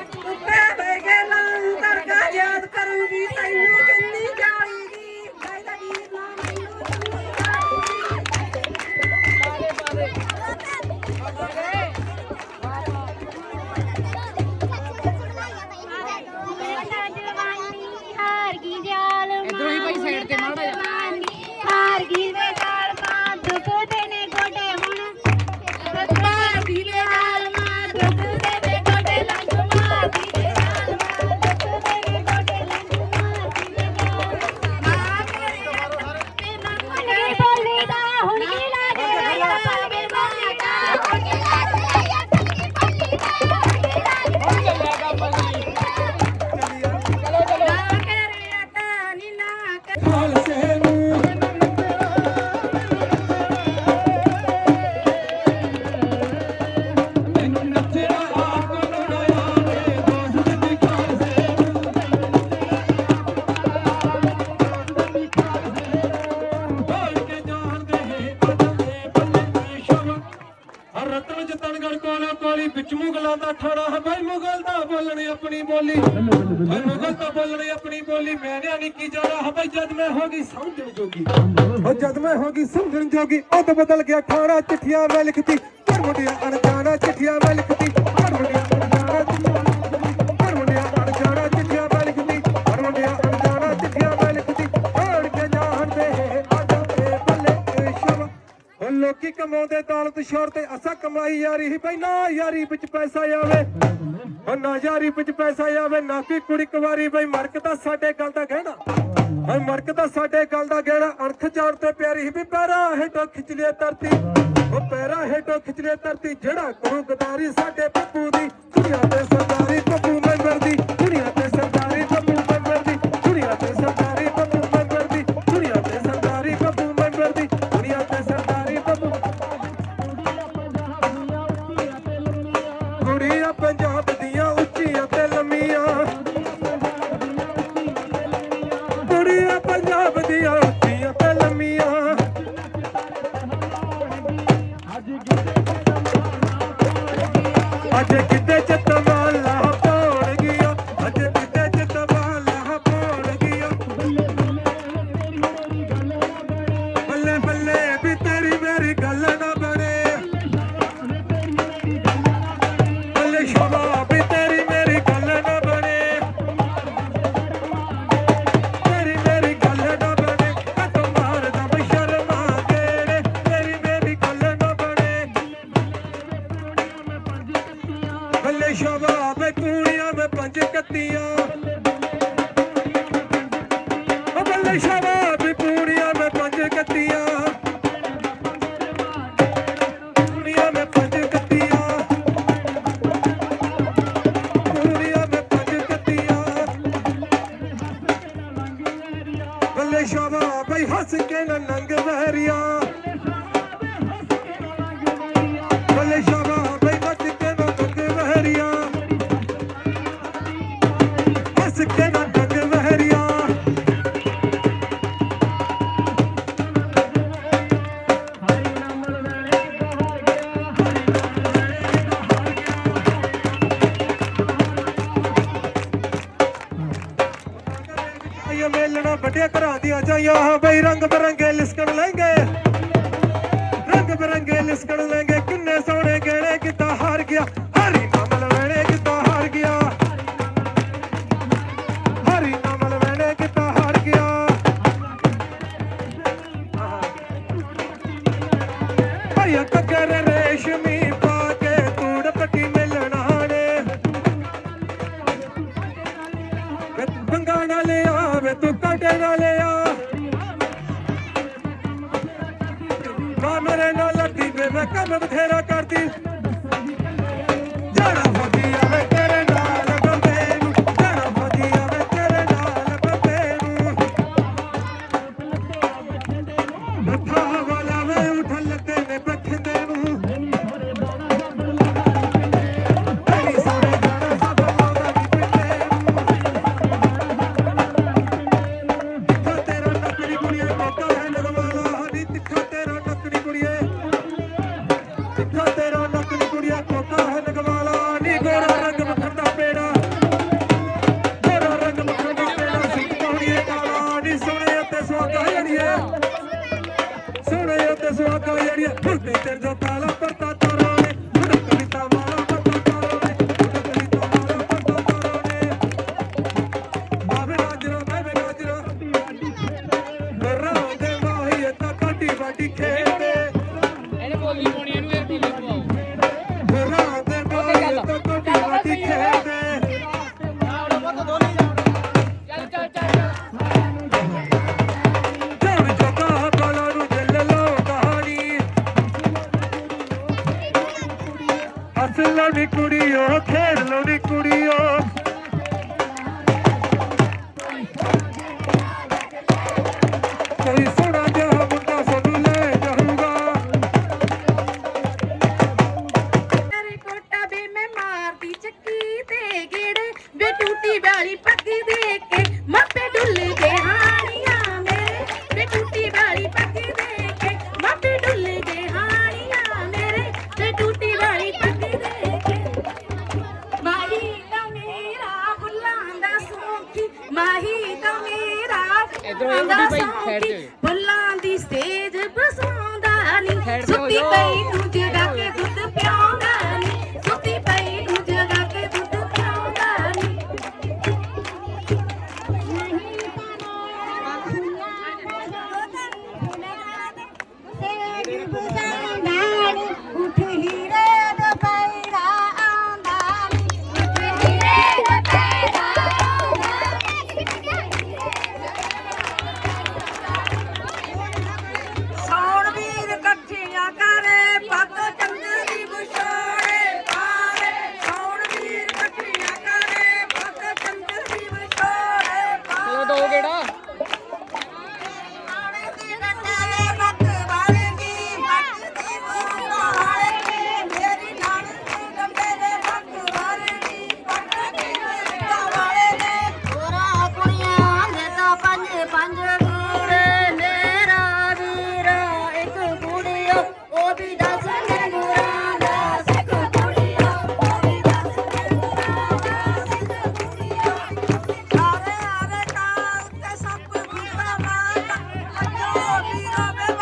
O pé ਲੋਕਾਂ ਤੋਂ ਬੋਲਣੀ ਆਪਣੀ ਬੋਲੀ ਮੈਨੇ ਕੀ ਜਾਣਾ ਜਦ ਮੈਂ ਹੋ ਗਈ ਸਮਝਣ ਜੋਗੀ ਉਹ ਜਦ ਮੈਂ ਹੋ ਗਈ ਸਮਝਣ ਜੋਗੀ, ਉਹ ਤਾਂ ਬਦਲ ਗਿਆ ਖਾਣਾ ਚਿੱਠੀਆਂ ਮੈਂ ਲਿਖਤੀ। ਪਰ ਮੁੰਡਿਆ ਅਣਜਾਣਾ ਚਿੱਠੀਆਂ ਮੈਂ ਲਿਖਤੀ। ਪਰ ਮੁੰਡਿਆ ਲੋਕੀ ਕਮਾਉਂਦੇ ਦੌਲਤ ਸ਼ੋਹਰਤ ਅਸਾਂ ਕਮਾਈ ਯਾਰੀ ਹੀ ਬਈ ਯਾਰੀ ਵਿੱਚ ਪੈਸਾ ਆਵੇ। ਉਹ ਨਾ ਯਾਰੀ ਵਿੱਚ ਪੈਸਾ ਆਵੇ, ਨਾ ਕੀ ਕੁੜੀ ਕੁਵਾਰੀ ਬਈ, ਮਰਕ ਤਾਂ ਸਾਡੇ ਗੱਲ ਦਾ ਗਹਿਣਾ। ਓਏ ਮਰਕ ਤਾਂ ਸਾਡੇ ਗੱਲ ਦਾ ਗਹਿਣਾ। ਅਰਥ ਜਾਣ ਤੇ ਪਿਆਰੀ ਹੀ ਵੀ ਪੈਰਾ ਹੇਠੋਂ ਖਿੱਚ ਲਿਆ ਧਰਤੀ। ਉਹ ਪੈਰਾ ਹੇਠੋਂ ਖਿੱਚ ਲਿਆ ਧਰਤੀ, ਜਿਹੜਾ ਗੁਰੂ ਗਦਾਰੀ ਸਾਡੇ ਪੱਪੂ ਦੀ Yeah. ਮੇਲਣਾ ਵੱਡੇ ਘਰਾਂ ਦੀਆਂ ਚਾਹੀਆਂ ਹਾਂ ਬਈ ਰੰਗ ਬਰੰਗੇ ਲਿਸਕਣ ਲੈਂਗੇ ਰੰਗ ਬਰੰਗੇ ਲਿਸਕਣ ਲੈਂਗੇ ਕਿੰਨੇ ਸੋਹਣੇ ਗਹਿਣੇ, ਕਿੱਦਾਂ ਹਾਰ ਗਿਆ। ਹਰੀ ਨਾਮ ਲਵੇਣੇ ਕਿੱਦਾਂ ਹਾਰ ਗਿਆ। ਹਰੀ ਨਾਮ ਲਵੇਣੇ ਕਿੱਦਾਂ ਹਾਰ ਗਿਆ। ਭਈ ਕੱਕਰ ਲੋਕਾਂ ਜਿਹੜੀਆਂ ਭੁੱਖੇ ਤੇ ਜੋ ਤਾਲਾ ਪਰਤਾ Hey, ભાઈ ખેર হবে